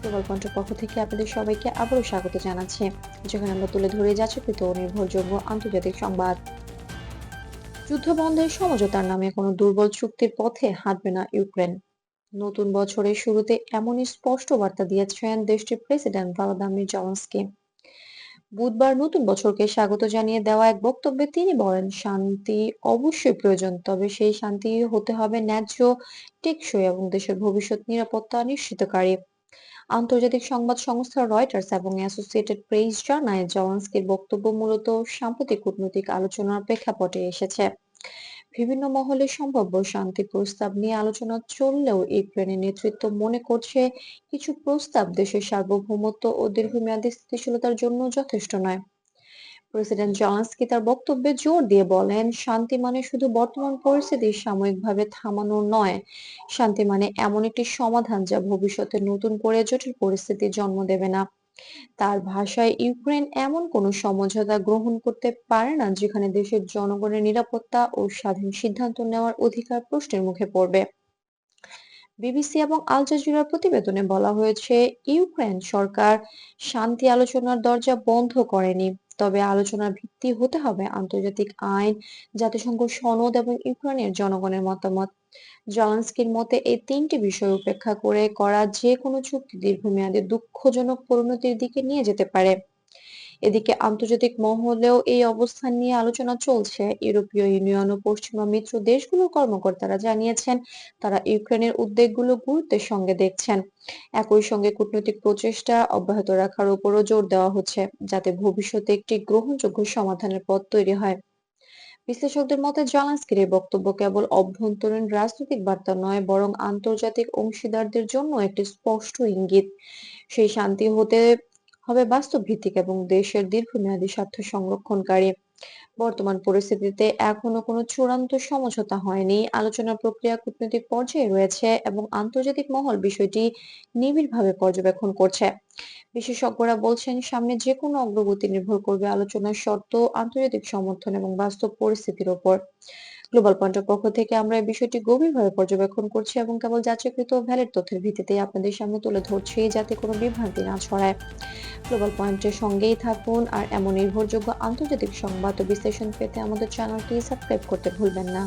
প্রবল কণ্ঠের পক্ষ থেকে আপনাদের সবাইকে আবারও স্বাগত জানাচ্ছি, যেখানে আমরা তুলে ধরে যাচ্ছিকৃত ও নির্ভরযোগ্য আন্তর্জাতিক সংবাদ। যুদ্ধ বন্ধের সমঝোতার নামে কোনো দুর্বল চুক্তির পথে হাঁটবে না ইউক্রেন। নতুন বছরের শুরুতে এমনই স্পষ্ট বার্তা দিয়েছেন দেশটির প্রেসিডেন্ট ভলোদিমির জেলেনস্কি। বুধবার নতুন বছরকে স্বাগত জানিয়ে দেওয়া এক বক্তব্যে তিনি বলেন, শান্তি অবশ্যই প্রয়োজন, তবে সেই শান্তি হতে হবে ন্যায্য, টেকসই এবং দেশের ভবিষ্যৎ নিরাপত্তা নিশ্চিতকারী। আন্তর্জাতিক সংবাদ সংস্থা রয়টার্স এবং অ্যাসোসিয়েটেড প্রেস জানায় জওয়ানস্কির বক্তব্য মূলত সাম্প্রতিক কূটনৈতিক আলোচনার প্রেক্ষাপটে এসেছে। বিভিন্ন মহলে সম্ভাব্য শান্তি প্রস্তাব নিয়ে আলোচনা চললেও ইউক্রেনের নেতৃত্ব মনে করছে কিছু প্রস্তাব দেশের সার্বভৌমত্ব ও দীর্ঘমেয়াদী স্থিতিশীলতার জন্য যথেষ্ট নয়। প্রেসিডেন্ট জেলেনস্কি তার বক্তব্যে জোর দিয়ে বলেন, শান্তি মানে শুধু বর্তমান পরিস্থিতি, সাময়িকভাবে থামানো নয়। শান্তি মানে এমন একটি সমাধান যা ভবিষ্যতে নতুন করে জটিল পরিস্থিতি জন্ম দেবে না। তার ভাষায়, ইউক্রেন এমন কোনো সমঝোতা গ্রহণ করতে পারে না যেখানে দেশের জনগণের নিরাপত্তা ও স্বাধীন সিদ্ধান্ত নেওয়ার অধিকার প্রশ্নের মুখে পড়বে। বিবিসি এবং আল জাজিরার প্রতিবেদনে বলা হয়েছে, ইউক্রেন সরকার শান্তি আলোচনার দরজা বন্ধ করেনি। তবে আলোচনার ভিত্তি হতে হবে আন্তর্জাতিক আইন, জাতিসংঘ সনদ এবং ইউক্রেনের জনগণের মতামত। জেলেনস্কির মতে, এই তিনটি বিষয় উপেক্ষা করে করা যে কোনো চুক্তি দীর্ঘমেয়াদে দুঃখজনক পরিণতির দিকে নিয়ে যেতে পারে। এদিকে আন্তর্জাতিক মহলেও এই অবস্থান নিয়ে আলোচনা চলছে। ইউরোপীয় ইউনিয়ন ও পশ্চিমা মিত্র দেশগুলোর কর্মকর্তারা জানিয়েছেন, তারা ইউক্রেনের উদ্বেগগুলো গুরুত্বের সঙ্গে দেখছেন। একই সঙ্গে কূটনৈতিক প্রচেষ্টা অব্যাহত রাখার উপরও জোর দেওয়া হচ্ছে, যাতে ভবিষ্যতে একটি গ্রহণযোগ্য সমাধানের পথ তৈরি হয়। বিশ্লেষকদের মতে, জেলেনস্কির এই বক্তব্য কেবল অভ্যন্তরীণ রাজনৈতিক বার্তা নয়, বরং আন্তর্জাতিক অংশীদারদের জন্য একটি স্পষ্ট ইঙ্গিত। সেই শান্তি হতে হবে বাস্তব ভিত্তিক এবং দেশের দীর্ঘমেয়াদী স্বার্থ সংরক্ষণকারী। বর্তমান পরিস্থিতিতে এখনও কোনো চূড়ান্ত সমঝোতা হয়নি। আলোচনার প্রক্রিয়া, কূটনৈতিক পর্যায়ে রয়েছে এবং আন্তর্জাতিক মহল বিষয়টি নিবিড়ভাবে পর্যবেক্ষণ করছে। বিশেষজ্ঞরা বলছেন, সামনে যে কোনো অগ্রগতি নির্ভর করবে আলোচনার শর্ত, আন্তর্জাতিক সমর্থন এবং বাস্তব পরিস্থিতির ওপর। গ্লোবাল পয়েন্টের পক্ষ থেকে আমরা এই বিষয়টি গভীরভাবে পর্যবেক্ষণ করছি এবং কেবল যাচাইকৃত ভ্যালিড তথ্যের ভিত্তিতে আপনাদের সামনে তুলে ধরছি যাতে কোনো বিভ্রান্তি না ছড়ায়। গ্লোবাল পয়েন্টের সঙ্গেই থাকুন আর এমন নির্ভরযোগ্য আন্তর্জাতিক সংবাদ ও বিশ্লেষণ পেতে আমাদের চ্যানেলটি সাবস্ক্রাইব করতে ভুলবেন না।